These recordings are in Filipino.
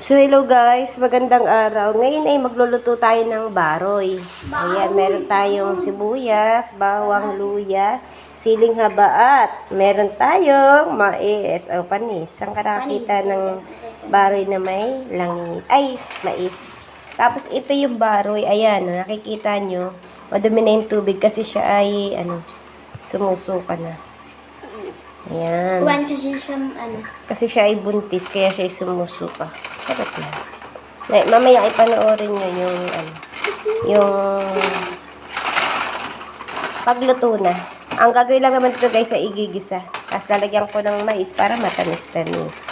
So, hello guys. Magandang araw. Ngayon ay magluluto tayo ng baroy. Ayan, meron tayong sibuyas, bawang, luya, siling haba at meron tayong mais o panis. Ang karakita ng baroy na may langit. Ay, mais. Tapos ito yung baroy. Ayan, nakikita nyo. Madumi na yung tubig kasi siya ay, ano, sumusuka na. Ayan. One kasi siyang ano. Kasi siya ay buntis, kaya siya ay sumusuka. Sarap na. May, mamaya ay panoorin nyo yung, ano, yung pagluto na. Ang gagawin lang naman ito guys ay igigisa. Tapos lalagyan ko ng mais para matamis-tamis.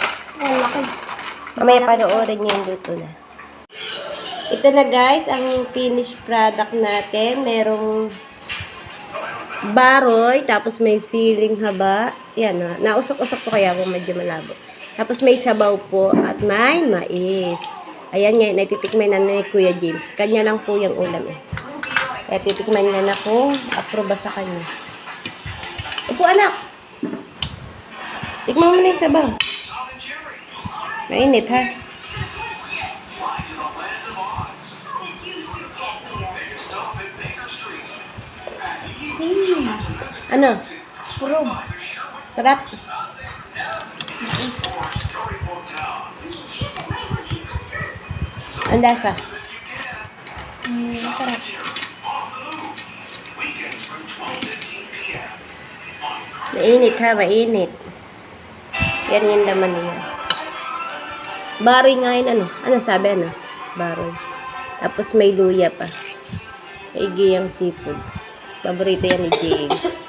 Mamaya panoorin nyo yung luto na. Ito na guys, ang finished product natin. Merong baroy, tapos may siling haba. Yan, na, nausok-usok po kaya kung medyo malabo. Tapos may sabaw po at may mais. Ayan nga, natitikman na ni Kuya James. Kanya lang po yung ulam eh. Kaya titikman niya na kung aproba sa kanya. Upo anak! Tikman mo na yung sabaw. Mainit ha. Ano? Purog. Sarap. Ang lasa. Mm, masarap. Mainit ha, mainit. Yan yung laman niya. Baroy nga yun, ano? Ano sabi, ano? Baroy. Tapos may luya pa. May giyang seafoods. Paborito yan ni James.